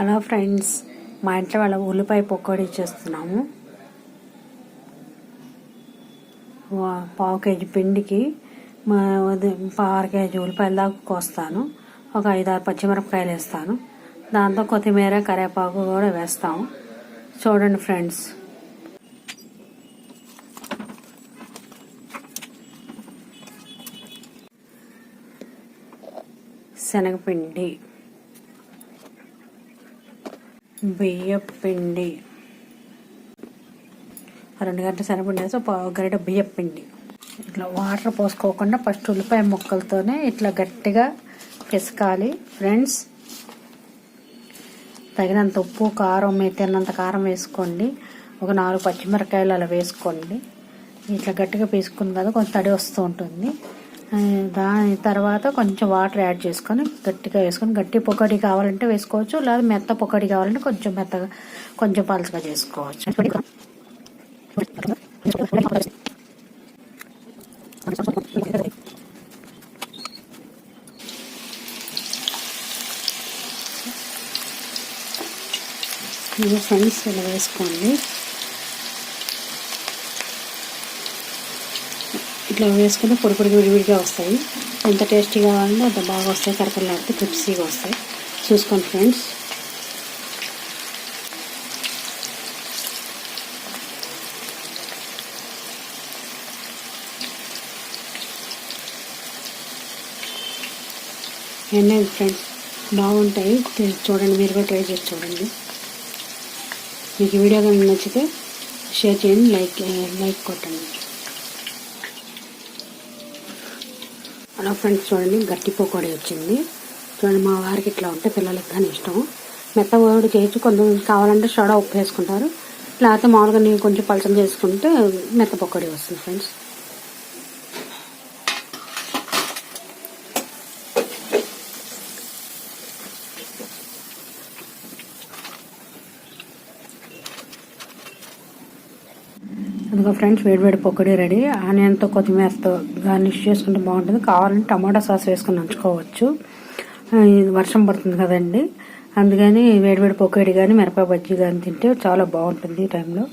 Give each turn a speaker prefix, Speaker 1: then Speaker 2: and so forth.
Speaker 1: Hello friends మా ఇంట్లో వాళ్ళ ఉల్లిపాయ పకోడీ చేస్తున్నాము. పావు కేజీ పిండికి మా పావు కేజీ ఉల్లిపాయల దాకా కోస్తాను. ఒక ఐదు ఆరు పచ్చిమిరపకాయలు వేస్తాను. దాంతో కొత్తిమీర కరివేపాకు కూడా వేస్తాము. చూడండి ఫ్రెండ్స్. శనగపిండి. బియ్యపు పిండి. రెండు గంటల శనగపిండి సో పావు గరిట పిండి. ఇట్లా వాటర్ పోసుకోకుండా ఫస్ట్ ఉల్లిపాయ ముక్కలతోనే ఇట్లా గట్టిగా పిసకాలి. ఫ్రెండ్స్ తగినంత ఉప్పు కారం మీ తిన్నంత కారం వేసుకోండి. ఒక నాలుగు పచ్చిమిరకాయలు అలా వేసుకోండి. ఇట్లా గట్టిగా పీసుకున్న కదా కొంచెం తడి వస్తూ ఉంటుంది. దాని తర్వాత కొంచెం వాటర్ యాడ్ చేసుకొని గట్టిగా వేసుకొని గట్టి పొకడి కావాలంటే వేసుకోవచ్చు లేదా మెత్త పొకడి కావాలంటే కొంచెం మెత్తగా కొంచెం పలుచగా చేసుకోవచ్చు. ఇది ఫ్రెండ్స్ ఇలా వేసుకోండి. ఇట్లా వేసుకుంటే పొడి పొడి విడివిడిగా వస్తాయి. ఎంత టేస్టీగా కావాలంటే అంత బాగా వస్తాయి. కరకరలాడితే క్రిప్సీగా వస్తాయి. చూసుకోండి ఫ్రెండ్స్. ఎన్నో ఫ్రెండ్స్? బాగుంటాయి. చూడండి మీరు కూడా ట్రై చేసి చూడండి. మీకు వీడియో కానీ నచ్చితే షేర్ చేయండి లైక్ లైక్ కొట్టండి. హలో ఫ్రెండ్స్ చూడండి గట్టి పకోడీ వచ్చింది. చూడండి మా వారికి ఇట్లా ఉంటే పిల్లలకి కానీ ఇష్టం. మెత్త కూడా చేయొచ్చు కొంచెం కావాలంటే సోడా ఉప్పు వేసుకుంటారు. లేకపోతే మామూలుగా నేను కొంచెం పలచం చేసుకుంటే మెత్త పకోడీ వస్తుంది ఫ్రెండ్స్. ఇదిగో ఫ్రెండ్స్ వేడివేడి పకోడీ రెడీ. ఆనియన్తో కొత్తిమీరతో గార్నిష్ చేసుకుంటే బాగుంటుంది. కావాలంటే టమాటా సాస్ వేసుకొని నంచుకోవచ్చు. ఇది వర్షం పడుతుంది కదండి. అందుకని వేడివేడి పొక్కడి కానీ మిరపకాయ బజ్జీ కానీ తింటే చాలా బాగుంటుంది ఈ టైంలో.